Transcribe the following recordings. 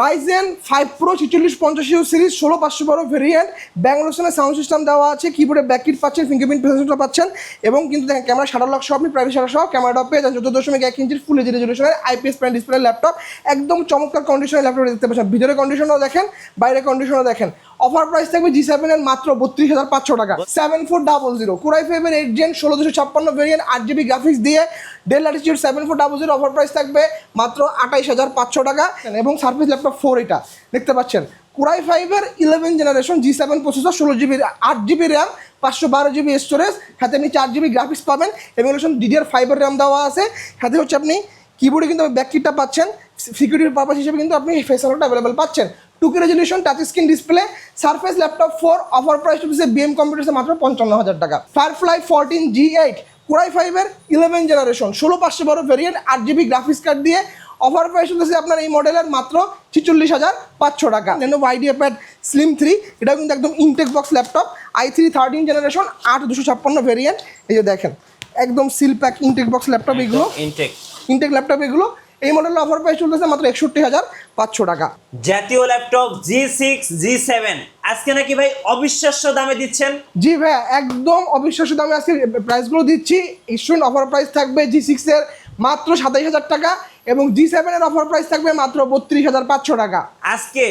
Ryzen five pro ছিচল্লিশ পঞ্চাশ series, ষোলো পাঁচশো বারো ভেরিয়েন্ট ব্যাঙ্গলোসনে সাউন্ড সিস্টেম দেওয়া আছে কিবোর্ডে ব্যাককিট পাচ্ছেন ফিঙ্গারপ্রিন্ট প্রেসেন্টটা পাচ্ছেন, এবং কিন্তু দেখেন ক্যামেরা শাটার লক সব আপনি প্রাইভেট শাটার সহ ক্যামেরাটা পেয়ে যান চোদ্দ দশমিক এক ইঞ্চির ফুল এইচ রেজলিউশনের আইপিএস প্যান ডিসপ্লে ল্যাপটপ একদম চমৎকার কন্ডিশনের ল্যাপটপ দেখতে পাচ্ছেন। ভিতরে কন্ডিশনও দেখেন, বাইরে কন্ডিশনও দেখেন। অফার প্রাইস থাকবে জি সেভেনের মাত্র বত্রিশ হাজার পাঁচশো টাকা। Seven four double zero core i ফাইভের এইট জেন ষোলো দুশো ছাপ্পান্ন ভেরিয়েন্ট আট জিবি গ্রাফিক্স দিয়ে Dell Latitude seven four double zero offer price থাকবে মাত্র আঠাইশ হাজার পাঁচশো টাকা। এবং সার্ভিস ল্যাপটপ ফোর এটা। দেখতে পাচ্ছেন? কুরাই ফাইভের eleven generation G seven processor ষোলো জিবি আট জিবি র্যাম পাঁচশো বারো জিবি স্টোরেজ সাথে আপনি চার জিবি গ্রাফিক্স পাবেন। এবং ডিডিআর ফাইভের র্যাম দেওয়া আছে। সাথে হচ্ছে আপনি কিবোর্ডে কিন্তু ব্যাক কিটটা পাচ্ছেন। সিকিউরিটির পারপাস হিসেবে কিন্তু আপনি ফেস আলোটা অ্যাভেলেবেল পাচ্ছেন। Two K resolution touch screen display Surface laptop four offer price টুপিসে BM কম্পিউটার্সে মাত্র পঞ্চান্ন হাজার টাকা। Firefly fourteen G eight core i ফাইভের ইলেভেন জেনারেশন ষোলো পাঁচশো বারো ভেরিয়েন্ট আট জিবি গ্রাফিক্স কার্ড দিয়ে অফার প্রাইস হচ্ছে আপনার এই মডেলের মাত্র ছিচল্লিশ হাজার পাঁচশো টাকা। Lenovo IdeaPad slim three এটা কিন্তু একদম intact box laptop I three thirteen generation আট দুশো ছাপ্পান্ন ভেরিয়েন্ট এই যে দেখেন একদম seal pack intact box laptop এগুলো। ইনটেক ইনটেক ল্যাপটপ এগুলো। এই মডেলের অফার প্রাইস চলতেছে মাত্র একষট্টি হাজার পাঁচশো টাকা। জাতীয় laptop G six G seven আজকে নাকি ভাই অবিশ্বাস্য দামে দিচ্ছেন? জি ভাই একদম অবিশ্বাস্য দামে আজকে প্রাইসগুলো দিচ্ছি। স্টুডেন্ট অফার প্রাইস থাকবে জি সিক্সের মাত্র সাতাইশ হাজার টাকা এবং জি সেভেনের অফার প্রাইস থাকবে মাত্র বত্রিশ হাজার পাঁচশো টাকা। আজকে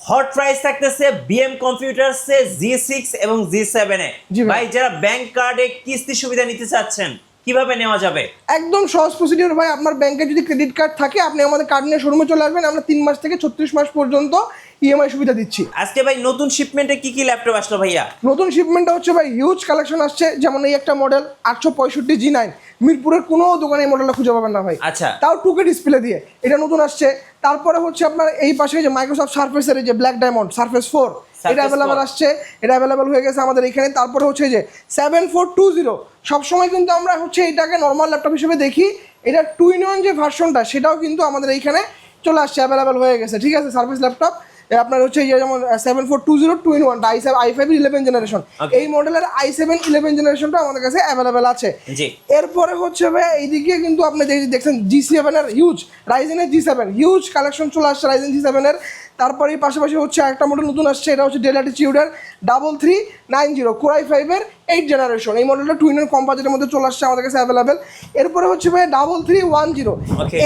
হট প্রাইস থাকতেছে বিএম কম্পিউটারসে জি সিক্স এবং জি সেভেনে। ভাই যারা ব্যাংক কার্ডে কিস্তি সুবিধা নিতে চাচ্ছেন কীভাবে নেওয়া যাবে? একদম সহজ প্রসিডিওর ভাই। আপনার ব্যাংকে যদি ক্রেডিট কার্ড থাকে আপনি আমাদের কার্ড নিয়ে শোরুমে চলে আসবেন। আমরা তিন মাস থেকে ছত্রিশ মাস পর্যন্ত ইএমআই সুবিধা দিচ্ছি। আজকে ভাই নতুন শিপমেন্টে কি কি ল্যাপটপ আসলো ভাইয়া? নতুন শিপমেন্টটা হচ্ছে ভাই হিউজ কালেকশন আসছে। যেমন এই একটা মডেল আটশো পঁয়ষট্টি জি নাইন মিরপুরের কোনো দোকানে এই মডেলটা খুঁজে পাবেন না ভাই। আচ্ছা। তাও টুকে ডিসপ্লে দিয়ে। এটা নতুন আসছে। তারপরে হচ্ছে আপনার এই পাশে যে মাইক্রোসফট সার্ফেসের যে ব্ল্যাক ডায়মন্ড সার্ফেস ফোর এটা অ্যাভেলেবেল আসছে এটা অ্যাভেলেবেল হয়ে গেছে আমাদের এখানে। তারপরে হচ্ছে যে সেভেন ফোর টু জিরো সবসময় কিন্তু আমরা হচ্ছে এটাকে নর্মাল ল্যাপটপ হিসেবে দেখি। এটা টু ইন ওয়ান যে ভার্সনটা সেটাও কিন্তু আমাদের এইখানে চলে আসছে অ্যাভেলেবেল হয়ে গেছে। ঠিক আছে সার্ভিস ল্যাপটপ আপনার হচ্ছে এই যে যেমন seven four two zero two in one I seven I five eleven generation এই মডেলের আই সেভেন ইলেভেন জেনারেশনটা আমাদের কাছে অ্যাভেলেবেল আছে। এরপরে হচ্ছে ভাই এইদিকে কিন্তু আপনি দেখছেন জি সেভেনের হিউজ রাইজেনের জি সেভেন হিউজ কালেকশন চলে আসছে রাইজেন জি সেভেনের তারপরে এই পাশাপাশি হচ্ছে একটা মডেল নতুন আসছে এটা হচ্ছে Dell অ্যাটিচিউডের double three nine zero core i ফাইভের এইট জেনারেশন এই মডেলটা টুইনের কম্পাজেটের মধ্যে চলে আসছে আমাদের কাছে অ্যাভেলেবেল এরপরে হচ্ছে ভাই ডাবল থ্রি ওয়ান জিরো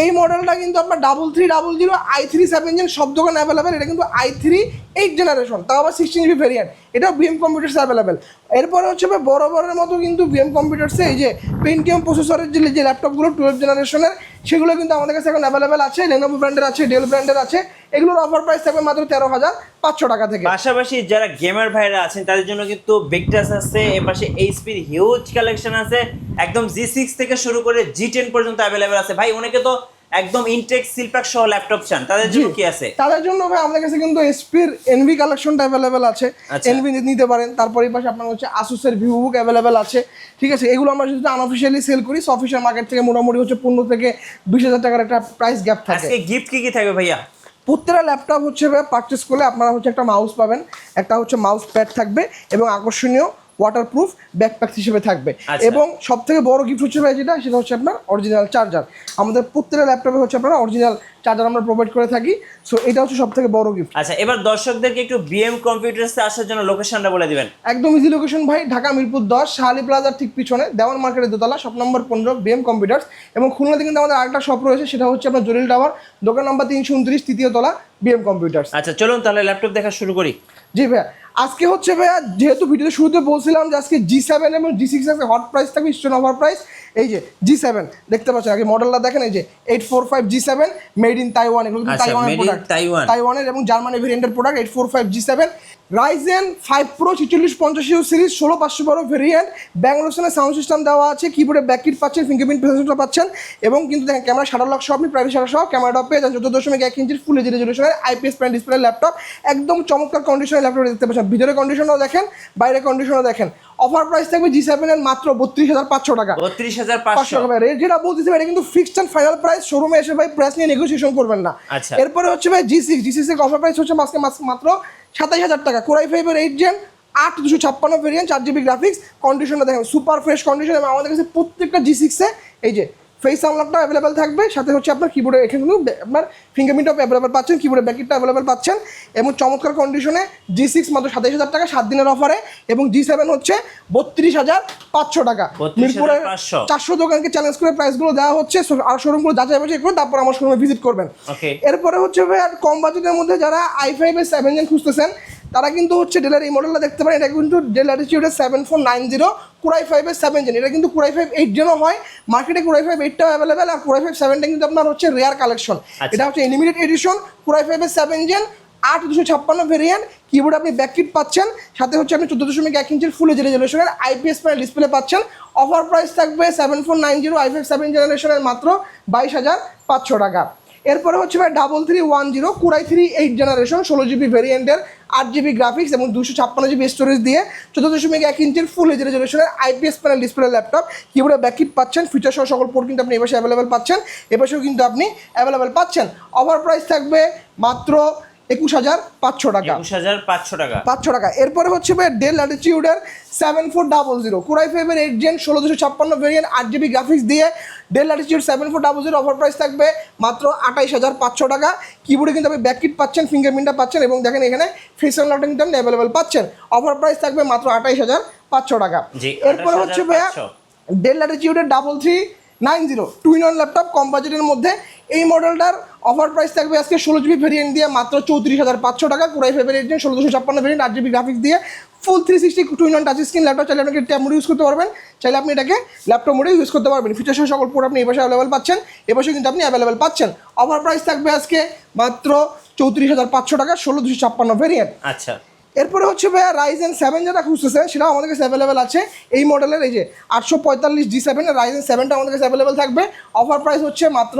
এই মডেলটা কিন্তু আপনার double three double zero I three seven gen সব দোকানে অ্যাভেলেবেল এটা কিন্তু আই থ্রি এইট জেনারেশন তাও আবার সিক্সটিন জিবি ভেরিয়েন্ট এটাও বিএম কম্পিউটার্স অ্যাভেলেবেল এরপরে হচ্ছে ভাই বড় বড়ের মতো কিন্তু বিএম কম্পিউটার্সে এই যে পেন্টিএম প্রসেসরের যে যে ল্যাপটপগুলো টুয়েলভ জেনারেশনের সেগুলো কিন্তু আমাদের কাছে এখন অ্যাভেলেবেল আছে লেনোভো ব্র্যান্ডের আছে ডেল ব্র্যান্ডের আছে। এগুলোর অফার প্রাইস থাকবে মাত্র তেরো হাজার পাঁচশো টাকা থেকে। পাশাপাশি যারা গেমার ভাইরা আছেন তাদের জন্য কিন্তু বিগটাস আছে এপাশে এইচপির হিউজ কালেকশন আছে একদম জি সিক্স থেকে শুরু করে জি টেন পর্যন্ত অ্যাভেলেবেল আছে। ভাই অনেকে তো একদম ইনটেক সিলপ্যাক সহ ল্যাপটপ চান তাদের জন্য কি আছে? তাদের জন্য ভাই আমাদের কাছে কিন্তু এসপির এনভি কালেকশনটা অ্যাভেলেবেল আছে। আচ্ছা। এনভি নিতে পারেন। তারপর এই পাশে আপনার হচ্ছে আসুসের ভিউ বুক অ্যাভেলেবেল আছে। ঠিক আছে? এগুলো আমরা যদি আনঅফিসিয়ালি সেল করি অফিসিয়াল মার্কেট থেকে মোটামুটি হচ্ছে পনেরো থেকে বিশ হাজার টাকার একটা প্রাইস গ্যাপ থাকে। গিফট কি কি থাকবে ভাইয়া? প্রত্যেকটা ল্যাপটপ হচ্ছে পার্চেস করলে আপনারা হচ্ছে একটা মাউস পাবেন, একটা হচ্ছে মাউস প্যাড থাকবে এবং আকর্ষণীয় ওয়াটারপ্রুফ ব্যাকপ্যাক হিসেবে থাকবে। আচ্ছা। এবং সব থেকে বড় গিফট হচ্ছে ভাই যেটা সেটা হচ্ছে আপনার অরিজিনাল চার্জার আমাদের প্রত্যেকটা ল্যাপটপে হচ্ছে আপনার অরিজিনাল চার্জার আমরা প্রোভাইড করে থাকি। সো এটা হচ্ছে সব থেকে বড় গিফট আচ্ছা এবার দর্শকদেরকে একটু বিএম কম্পিউটার্সে আসার জন্য লোকেশনটা বলে দিবেন। একদম ইজি লোকেশন ভাই ঢাকা মিরপুর দশ শাহালি প্লাজার ঠিক পিছনে দেওয়ান মার্কেটের দোতলা শপ নম্বর পনেরো বিএম কম্পিউটার্স এবং খুলনাতে কিন্তু আমাদের আরেকটা শপ রয়েছে সেটা হচ্ছে আপনার জলিল টাওয়ার দোকান নম্বর তিনশো উনত্রিশ তৃতীয় তলা বিএম কম্পিউটার্স আচ্ছা চলুন তাহলে ল্যাপটপ দেখা শুরু করি। জি ভাইয়া। আজকে হচ্ছে ভাইয়া, যেহেতু ভিডিওতে শুরুতে বলছিলাম যে আজকে জি সেভেন এবং জি সিক্স আছে হট প্রাইস থাকবে স্টোন অফার প্রাইস এই যে জি সেভেন দেখতে পাচ্ছেন আগে মডেলটা দেখেন এই যে eight four five G seven made in Taiwan এগুলো কিন্তু তাইওয়ানের প্রোডাক্ট। তাইওয়ানের এবং জার্মানি ভেরিয়েন্টের product eight four five G seven Ryzen five pro ছিচল্লিশ পঞ্চাশ ইউ সিরিজ ষোলো পাঁচশো বারো ভেরিয়েন্ট ব্যাঙ্গলোসনের সাউন্ড সিস্টেম দেওয়া আছে কিবোর্ডে ব্যাককিট পাচ্ছেন ফিঙ্গারপ্রিন্ট প্রেসেন্টটা পাচ্ছেন। এবং কিন্তু দেখেন ক্যামেরা শাটার লক সহ আপনি প্রাইভেট শাটার সহ ক্যামেরাটা পেয়ে যান চোদ্দ দশমিক এক ইঞ্চির ফুল এইচ রেজলিউশনের আইপিএস প্যান ডিসপ্লে ল্যাপটপ একদম চমৎকার কন্ডিশনের ল্যাপটপ দেখতে পাচ্ছেন। ভিতরে কন্ডিশনও দেখেন বাইরে কন্ডিশনও দেখেন। অফার প্রাইস থাকবে জি সেভেন এর মাত্র বত্রিশ হাজার পাঁচশো টাকা। বত্রিশ হাজার পাঁচশো। টাকা। রেট যেটা বলতেছি এটা কিন্তু ফিক্সড অ্যান্ড ফাইনাল প্রাইস শোরুমে এসে ভাই প্রাইস নিয়ে নেগোসিয়েশন করবেন না। আচ্ছা। এরপরে হচ্ছে ভাই G six G six offer price হচ্ছে মাসকে মাস মাত্র সাতাশ হাজার টাকা। কোরাই ফাইভের এইট জেন আট দুশো ছাপ্পান্ন ভেরিয়েন্ট চার জিবি গ্রাফিক্স কন্ডিশনটা দেখেন সুপার ফ্রেশ কন্ডিশন এবং আমাদের কাছে প্রত্যেকটা জি সিক্সে এই যে ফেস আনলকটা অ্যাভেলেবেল থাকবে। সাথে হচ্ছে আপনার কিবোর্ডে এখানে কিন্তু আপনার ফিঙ্গারপ্রিন্টও অ্যাভেলেবেল পাচ্ছেন কিবোর্ডের ব্যাকেটটা অ্যাভেলেবেল পাচ্ছেন এবং চমৎকার কন্ডিশনে জি সিক্স মাত্র সাতাইশ হাজার টাকা সাত দিনের অফারে এবং জি সেভেন হচ্ছে বত্রিশ হাজার পাঁচশো টাকা। 32,500 মিরপুরের চারশো দোকানকে চ্যালেঞ্জ করে প্রাইসগুলো দেওয়া হচ্ছে আর শোরুমগুলো যাচাই বাছাই করে তারপর আমার শোরুমে ভিজিট করবেন। এরপরে হচ্ছে ভাই আর কম বাজেটের মধ্যে যারা আই ফাইভ এর সেভেন জেন খুঁজতেছেন তারা কিন্তু হচ্ছে ডেলের এই মডেলটা দেখতে পারেন। এটা কিন্তু Dell অ্যাটিচিউডের seven four nine zero core i ফাইভের সেভেন জেন এটা কিন্তু কুরাই ফাইভ এইট জেনও হয়। মার্কেটে কুরাই ফাইভ এইটটাও অ্যাভেলেবেল আর কুরাই ফাইভ সেভেনটা কিন্তু আপনার হচ্ছে রেয়ার কালেকশন আচ্ছা। এটা হচ্ছে লিমিটেড এডিশন কুরাই ফাইভের সেভেন জেন আট দুশো ছাপ্পান্ন ভেরিয়েন্ট কিবোর্ড আপনি ব্যাককিট পাচ্ছেন। সাথে হচ্ছে আপনি চোদ্দ দশমিক এক ইঞ্চির ফুল রেজলিউশনের আইপিএস প্যানেল ডিসপ্লে পাচ্ছেন। অফার প্রাইস থাকবে seven four nine zero I five seven জেনারেশনের মাত্র বাইশ হাজার পাঁচশো টাকা। এরপরে হচ্ছে ভাই double three one zero core i three eight generation ষোলো জিবি ভেরিয়েন্টের আট জিবি গ্রাফিক্স এবং দুশো ছাপ্পান্ন জিবি স্টোরেজ দিয়ে চোদ্দ দশমিক এক ইঞ্চির ফুল এইচ রেজলেশনের আইপিএস প্যানেল ডিসপ্লে ল্যাপটপ কিবোর্ডে ব্যাকিট পাচ্ছেন ফিচার সহ সকল পোর্ট কিন্তু আপনি এবারে অ্যাভেলেবেল পাচ্ছেন এবারেও কিন্তু আপনি অ্যাভেলেবেল পাচ্ছেন। অফার প্রাইস থাকবে মাত্র একুশ হাজার পাঁচশো টাকা। একুশ হাজার পাঁচশো টাকা। পাঁচশো টাকা। এরপরে হচ্ছে ভাই Dell ল্যাটিটিউডের seven four double zero core i ফাইভের এইট জেন ষোলো দুশো ছাপ্পান্ন ভেরিয়েন্ট আট জিবি গ্রাফিক্স দিয়ে Dell Latitude seven four double zero offer price থাকবে মাত্র আঠাইশ হাজার পাঁচশো টাকা। কিবোর্ডে কিন্তু আপনি ব্যাককিট পাচ্ছেন ফিঙ্গারপ্রিন্টটা পাচ্ছেন এবং দেখেন এখানে ফেস আনলকটা কিন্তু আপনি অ্যাভেলেবেল পাচ্ছেন। অফার প্রাইস থাকবে মাত্র আঠাইশ হাজার পাঁচশো টাকা। এরপরে হচ্ছে 28,500 ভাইয়া Dell ল্যাটিটিউডের double three nine zero two in one laptop কম বাজেটের মধ্যে এই মডেলটার অফার প্রাইস থাকবে আজকে ষোলো জিবি ভেরিয়েন্ট দিয়ে মাত্র চৌত্রিশ হাজার পাঁচশো টাকা। কুড়াই ফেভারিয়েন্ট ষোলো দুশো ছাপ্পান্ন ভেরিয়েন্ট আট জিবি গ্রাফিক্স দিয়ে full three sixty two in one touch screen laptop চাইলে আপনাকে ট্যাব মোডে ইউজ করতে পারবেন চাইলে আপনি এটাকে ল্যাপটপ মোডে ইউজ করতে পারবেন। ফিচার সহ সকল পোর্ট আপনি এই পাশে অ্যাভেলেবেল পাচ্ছেন এ পাশে কিন্তু আপনি অ্যাভেলেবেল পাচ্ছেন। অফার প্রাইস থাকবে আজকে মাত্র চৌত্রিশ হাজার পাঁচশো টাকা ষোলো দুশো ছাপ্পান্ন ভেরিয়েন্ট আচ্ছা। এরপরে হচ্ছে ভাইয়া রাইজেন সেভেন যেটা খুঁজতেছেন সেটাও আমাদের কাছে অ্যাভেলেবেল আছে। এই মডেলের এই যে আটশো পঁয়তাল্লিশ জি সেভেন রাইজেন সেভেনটা আমাদের কাছে অ্যাভেলেবেল থাকবে। অফার প্রাইস হচ্ছে মাত্র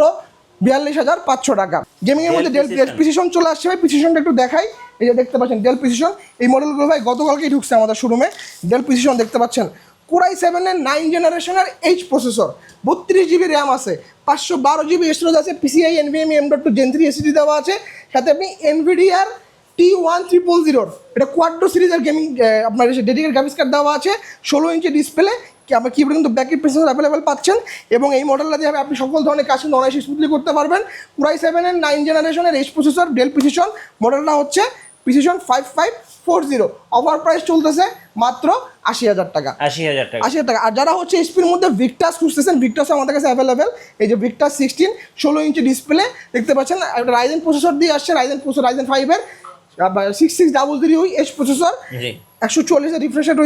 বিয়াল্লিশ হাজার পাঁচশো টাকা। গেমিংয়ের মধ্যে ডেল ডেল পিসিশন প্রিসিশন চলে আসছে ভাই। প্রিসিশনটা একটু দেখাই। এই যে দেখতে পাচ্ছেন ডেল প্রিসিশন এই মডেলগুলো ভাই গতকালকেই ঢুকছে আমাদের শোরুমে ডেল প্রিসিশন দেখতে পাচ্ছেন। কুরাই সেভেনের নাইন জেনারেশনের এইচ প্রসেসর বত্রিশ জিবি র্যাম আছে। পাঁচশো বারো জিবি স্টোরেজ আছে। PCI NVMe M dot two gen three SSD দেওয়া আছে। সাথে আপনি এনভিডিআর টি ওয়ান ট্রিপল জিরোর এটা কোয়াড্রো সিরিজের গেমিং আপনার ডেডিকেট গ্রাফিক্স কার্ড দেওয়া আছে ষোলো ইঞ্চি ডিসপ্লে আপনার কিবোর্ড কিন্তু ব্যাকেট প্রেসেন্স অ্যাভেলেবেল পাচ্ছেন এবং এই মডেলটা দিয়ে আপনি সকল ধরনের কাজ কিন্তু অনায়াসে স্মুথলি করতে পারবেন। কুরাই সেভেনের নাইন জেনারেশনের এইচ প্রসেসর ডেল প্রিসিশন মডেলটা হচ্ছে precision five five four zero offer price চলতেছে মাত্র আশি হাজার টাকা। আশি হাজার টাকা। আশি হাজার টাকা। আর যারা হচ্ছে এইচপির মধ্যে ভিক্টাস খুঁজতেছেন ভিক্টাস আমাদের কাছে অ্যাভেলেবেল এই যে ভিক্টাস সিক্সটিন ষোলো ইঞ্চি ডিসপ্লে দেখতে পাচ্ছেন রাইজেন প্রসেসর দিয়ে আসছে রাইজেন প্রসেসর রাইজেন ফাইভের সিক্স সিক্স ডাবল থ্রি ওই এইচ প্রসেসর একশো রিফ্রেশ রেট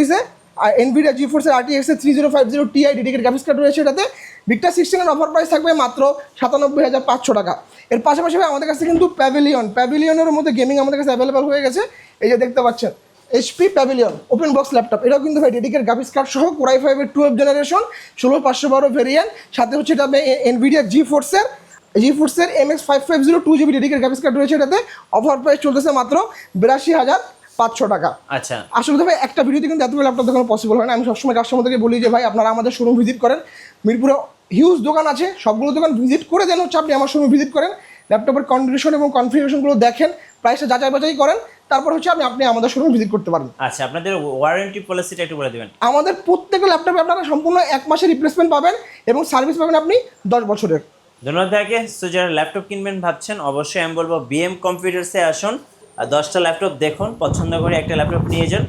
আর এনভিডিয়া জি ফোর্সের three zero five zero Ti dedicate graphics card রয়েছে এটাতে। ভিক্টার সিক্সটিনের অফার প্রাইস থাকবে মাত্র সাতানব্বই হাজার পাঁচশো টাকা। এর পাশাপাশি আমাদের কাছে কিন্তু প্যাভিলিয়ন প্যাভিলিয়নের মধ্যে গেমিং আমাদের কাছে অ্যাভেলেবেল হয়ে গেছে। এই যে দেখতে পাচ্ছেন HP Pavilion open box laptop এটাও কিন্তু ভাই ডেডিকেট গ্রাফিক্স কার্ড সহ কোরাই ফাইভের টুয়েলভ জেনারেশন ষোলো পাঁচশো বারো ভেরিয়েন্ট সাথে হচ্ছে এটা এনভিডিয়া জি ফোর্সের জি ফোর্সের M X five five zero two GB dedicate graphics card রয়েছে এটাতে। অফার প্রাইস চলতেছে মাত্র বিরাশি হাজার পাঁচশো টাকা। আচ্ছা। আসলে ভাই একটা ভিডিওতে কিন্তু এতগুলো ল্যাপটপ দেখানো পসিবল হয় না। আমি সবসময় কাস্টমারদেরকে বলি যে ভাই আপনারা আমাদের শোরুম ভিজিট করেন। মিরপুরে হিউজ দোকান আছে। সবগুলো দোকান ভিজিট করে দেন হচ্ছে আপনি আমার শোরুম ভিজিট করেন। ল্যাপটপের কন্ডিশন এবং কনফিগারেশনগুলো দেখেন প্রাইসটা যাচাই বাছাই করেন। তারপর হচ্ছে আপনি আপনি আমাদের শোরুম ভিজিট করতে পারেন আচ্ছা আপনাদের ওয়ারেন্টি পলিসিটা একটু বলে দিবেন। আমাদের প্রত্যেকটা ল্যাপটপে আপনারা সম্পূর্ণ এক মাসের রিপ্লেসমেন্ট পাবেন এবং সার্ভিস পাবেন আপনি দশ বছরের। ধন্যবাদ ভাইকে সো যারা ল্যাপটপ কিনবেন ভাবছেন, অবশ্যই আমি বলব বিএম কম্পিউটার্সে আসুন আর দশটা ল্যাপটপ দেখুন, পছন্দ করে একটা ল্যাপটপ নিয়ে যান।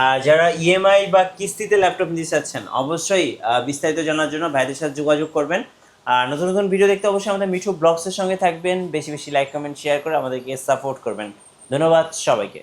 আর যারা ইএমআই বা কিস্তিতে ল্যাপটপ নিতে চাচ্ছেন, অবশ্যই বিস্তারিত জানার জন্য ভাইদের সাথে যোগাযোগ করবেন। আর নতুন নতুন ভিডিও দেখতে অবশ্যই আমাদের মিঠু ব্লগসের সঙ্গে থাকবেন। বেশি বেশি লাইক কমেন্ট শেয়ার করে আমাদেরকে সাপোর্ট করবেন। ধন্যবাদ সবাইকে।